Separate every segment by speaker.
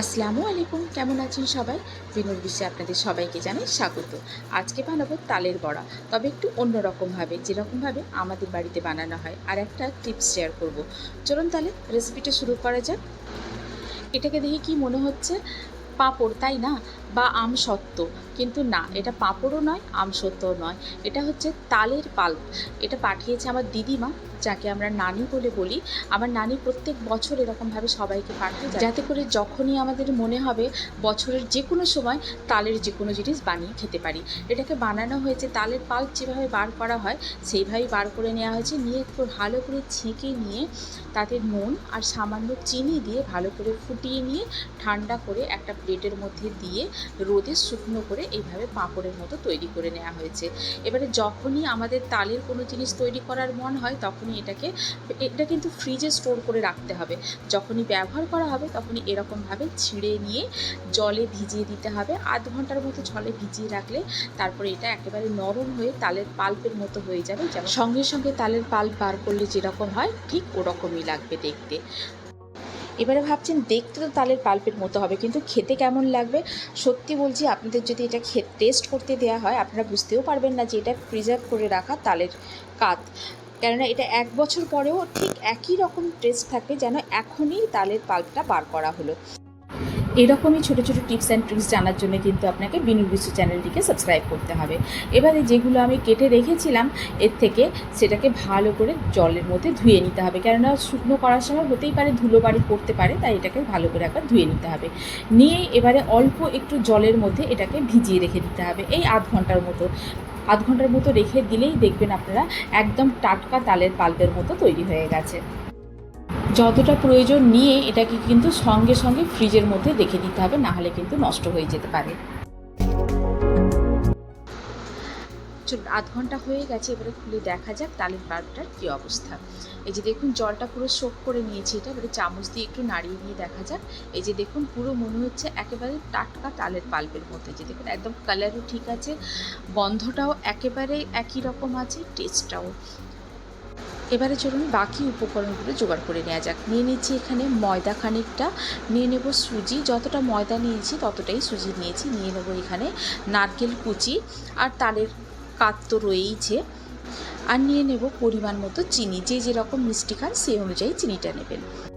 Speaker 1: আসসালামু আলাইকুম, কেমন আছেন সবাই? বিনুর বিশ্বে আপনাদের সবাইকে জানাই স্বাগত। আজকে বানাবো তালের বড়া, তবে একটু অন্যরকমভাবে যেরকমভাবে আমাদের বাড়িতে বানানো হয়, আর একটা টিপস শেয়ার করব। চলুন তাহলে রেসিপিটা শুরু করা যাক। এটাকে দেখে কি মনে হচ্ছে? পাঁপড়, তাই না? বা আম সত্ত্ব কিন্তু না, এটা পাঁপড়ও নয়, আম সত্ত্বও নয়। এটা হচ্ছে তালের পাল্প। এটা পাঠিয়েছে আমার দিদিমা, যাকে আমরা নানি বলে বলি। আমার নানি প্রত্যেক বছর এরকমভাবে সবাইকে পাঠায় যাতে করে যখনই আমাদের মনে হবে বছরের যে কোনো সময় তালের যে কোনো জিনিস বানিয়ে খেতে পারি। এটাকে বানানো হয়েছে, তালের পাল্প যেভাবে বার করা হয়, সেইভাবেই বার করে নেওয়া হয়েছে। নিয়ে একটু ভালো করে ছেঁকে নিয়ে তাতে নুন আর সামান্য চিনি দিয়ে ভালো করে ফুটিয়ে নিয়ে ঠান্ডা করে একটা প্লেটের মধ্যে দিয়ে রোদে শুকনো করে এইভাবে পাঁপড়ের মতো তৈরি করে নেওয়া হয়েছে। এবারে যখনই আমাদের তালের কোনো জিনিস তৈরি করার মন হয়, তখনই এটাকে, এটা কিন্তু ফ্রিজে স্টোর করে রাখতে হবে। যখনই ব্যবহার করা হবে, তখনই এরকমভাবে ছিঁড়ে নিয়ে জলে ভিজিয়ে দিতে হবে। আধ ঘণ্টার মতো জলে ভিজিয়ে রাখলে তারপরে এটা একেবারে নরম হয়ে তালের পাল্পের মতো হয়ে যাবে। সঙ্গে সঙ্গে তালের পাল্প বার করলে যেরকম হয়, ঠিক ওরকমই লাগবে দেখতে। এবারে ভাবছেন দেখতে তো তালের পাল্পের মতো হবে, কিন্তু খেতে কেমন লাগবে? সত্যি বলছি, আপনাদের যদি এটা টেস্ট করতে দেওয়া হয়, আপনারা বুঝতেও পারবেন না যে এটা প্রিজার্ভ করে রাখা তালের কাত। কেননা এটা এক বছর পরেও ঠিক একই রকম টেস্ট থাকে যেন এখনই তালের পাল্পটা বার করা হলো। এরকমই ছোটো ছোটো টিপস অ্যান্ড ট্রিক্স জানার জন্য কিন্তু আপনাকে বিনুর বিশ্ব চ্যানেলটিকে সাবস্ক্রাইব করতে হবে। এবারে যেগুলো আমি কেটে রেখেছিলাম, এর থেকে সেটাকে ভালো করে জলের মধ্যে ধুয়ে নিতে হবে। কেননা শুকনো করার সময় হতেই পারে ধুলো বাড়ি পড়তে পারে, তাই এটাকে ভালো করে একবার ধুয়ে নিতে হবে। নিয়ে এবারে অল্প একটু জলের মধ্যে এটাকে ভিজিয়ে রেখে দিতে হবে। এই আধ ঘণ্টার মতো, আধ ঘণ্টার মতো রেখে দিলেই দেখবেন আপনারা একদম টাটকা তালের পাল্পের মতো তৈরি হয়ে গেছে। যতটা প্রয়োজন নিয়ে এটাকে কিন্তু সঙ্গে সঙ্গে ফ্রিজের মধ্যে রেখে দিতে হবে, না হলে কিন্তু নষ্ট হয়ে যেতে পারে। চলুন, আধ ঘণ্টা হয়ে গেছে, এবারে খুলে দেখা যাক তালের পাল্পটার কী অবস্থা। এই যে দেখুন, জলটা পুরো সোক করে নিয়েছি এটা, এবারে চামচ দিয়ে একটু নাড়িয়ে নিয়ে দেখা যাক। এই যে দেখুন, পুরো মনে হচ্ছে একেবারে টাটকা তালের পাল্পের মধ্যে। যে দেখুন, একদম কালারও ঠিক আছে, গন্ধটাও একেবারে একই রকম আছে টেস্টটাও এবারে চলুন বাকি উপকরণগুলো জোগাড় করে নেওয়া যাক। নিয়ে নিচ্ছি এখানে ময়দা খানিকটা। নিয়ে নেব সুজি। যতটা ময়দা নিয়েছি ততটাই সুজি নিয়েছি। নিয়ে নেব এখানে নারকেল কুচি আর তালের কাত তো রয়েইছে। আর নিয়ে নেব পরিমাণ মতো চিনি। যে যেরকম মিষ্টি খান সেই অনুযায়ী চিনিটা নেবেন।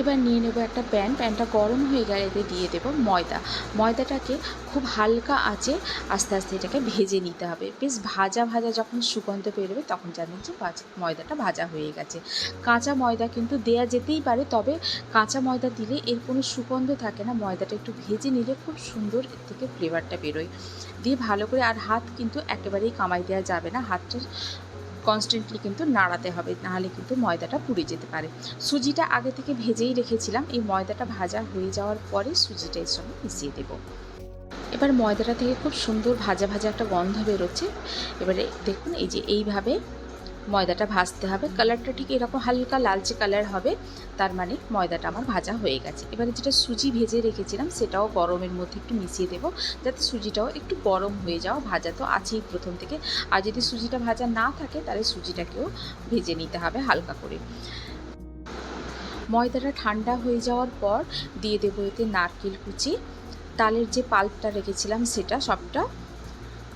Speaker 1: এবার নিয়ে নেব একটা প্যান। প্যানটা গরম হয়ে গেলে এতে দিয়ে দেব ময়দা। ময়দাটাকে খুব হালকা আঁচে আস্তে আস্তে এটাকে ভেজে নিতে হবে। বেশ ভাজা ভাজা যখন সুগন্ধ বেরোবে তখন জানেন যে ময়দাটা ভাজা হয়ে গেছে। কাঁচা ময়দা কিন্তু দেয়া যেতেই পারে, তবে কাঁচা ময়দা দিলে এর কোনো সুগন্ধ থাকে না। ময়দাটা একটু ভেজে নিলে খুব সুন্দর এর থেকে ফ্লেভারটা বেরোয়। দিয়ে ভালো করে আর হাত কিন্তু একেবারেই কামাই দেওয়া যাবে না। হাতটা কনস্ট্যান্টলি কিন্তু নাড়াতে হবে, নাহলে কিন্তু ময়দাটা পুড়ে যেতে পারে। সুজিটা আগে থেকে ভেজেই রেখেছিলাম, এই ময়দাটা ভাজা হয়ে যাওয়ার পরে সুজিটা এর সঙ্গে মিশিয়ে দেবো। এবার ময়দাটা থেকে খুব সুন্দর ভাজা ভাজা একটা গন্ধ বেরোচ্ছে। এবারে দেখুন, এই যে এইভাবে ময়দাটা ভাজতে হবে। কালারটা ঠিক এরকম হালকা লালচে কালার হবে। তার মানে ময়দাটা আমার ভাজা হয়ে গেছে। এবারে যেটা সুজি ভেজে রেখেছিলাম সেটাও গরমের মধ্যে একটু মিশিয়ে দেবো। যাতে সুজিটাও একটু গরম হয়ে যাওয়া, ভাজা তো আছেই প্রথম থেকে। আর যদি সুজিটা ভাজা না থাকে, তাহলে সুজিটাকেও ভেজে নিতে হবে হালকা করে। ময়দাটা ঠান্ডা হয়ে যাওয়ার পর দিয়ে দেবো এতে নারকেল কুচি। তালের যে পাল্পটা রেখেছিলাম সেটা সবটা।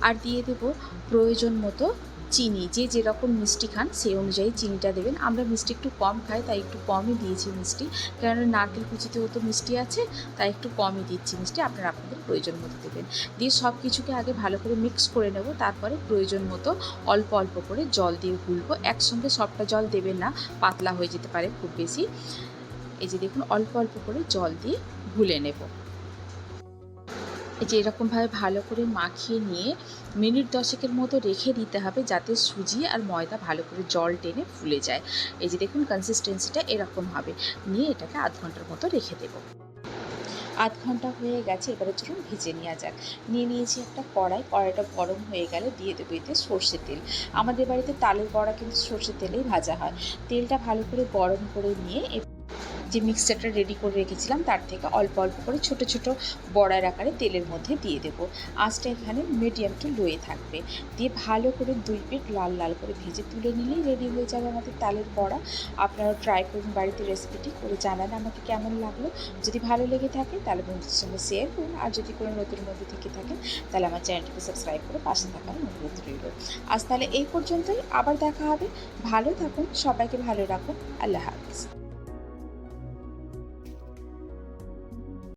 Speaker 1: আর দিয়ে দেব প্রয়োজন মতো চিনি, যে যেরকম মিষ্টি খান সেই অনুযায়ী চিনিটা দেবেন। আমরা মিষ্টি একটু কম খাই, তাই একটু কমই দিয়েছি মিষ্টি। কেননা নারকেল কুচিতেও তো মিষ্টি আছে, তাই একটু কমই দিচ্ছি মিষ্টি। আপনারা আপনাদের প্রয়োজন মতো দেবেন। দিয়ে সব কিছুকে আগে ভালো করে মিক্স করে নেব। তারপরে প্রয়োজন মতো অল্প অল্প করে জল দিয়ে গুলবো। একসঙ্গে সবটা জল দেবেন না, পাতলা হয়ে যেতে পারে খুব বেশি। এই যে দেখুন, অল্প অল্প করে জল দিয়ে গুলে নেব। যে এরকমভাবে ভালো করে মাখিয়ে নিয়ে মিনিট দশেকের মতো রেখে দিতে হবে যাতে সুজি আর ময়দা ভালো করে জল টেনে ফুলে যায়। এই যে দেখুন কনসিস্টেন্সিটা এরকম হবে। নিয়ে এটাকে আধ ঘণ্টার মতো রেখে দেব। আধ ঘণ্টা হয়ে গেছে, এবারে চলুন ভেজে নেওয়া যাক। নিয়ে নিয়েছি একটা কড়াই, কড়াইটা গরম হয়ে গেলে দিয়ে দেবো এতে সর্ষে তেল। আমাদের বাড়িতে তালের বড়া কিন্তু সর্ষে তেলেই ভাজা হয়। তেলটা ভালো করে গরম করে নিয়ে যে মিক্সচারটা রেডি করে রেখেছিলাম, তার থেকে অল্প অল্প করে ছোট ছোট বড়ার আকারে তেলের মধ্যে দিয়ে দেবো। আঁচটা এখানে মিডিয়াম টু লোয়ে থাকবে। দিয়ে ভালো করে দুই পিঠ লাল লাল করে ভেজে তুলে নিলেই রেডি হয়ে যাবে আমাদের তালের বড়া। আপনারা ট্রাই করুন বাড়িতে রেসিপিটি করে জানান আমাকে কেমন লাগল। যদি ভালো লেগে থাকে তাহলে বন্ধুদের সঙ্গে শেয়ার করুন। আর যদি কোনো নতুন বন্ধু থেকে থাকেন তাহলে আমার চ্যানেলটিকে সাবস্ক্রাইব করে পাশে থাকার অনুরোধ রইল। আজ তাহলে এই পর্যন্তই। আবার দেখা হবে। ভালো থাকুন, সবাইকে ভালো রাখুন। আল্লাহ হাফিজ।